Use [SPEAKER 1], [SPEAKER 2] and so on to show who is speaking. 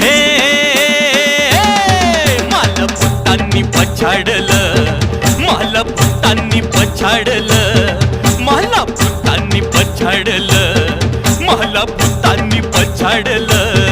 [SPEAKER 1] हे मला पुतांनी पछाडलं मला पुतांनी पछाडलं मला पुतांनी पछाडलं मला पुतांनी पछाडलं.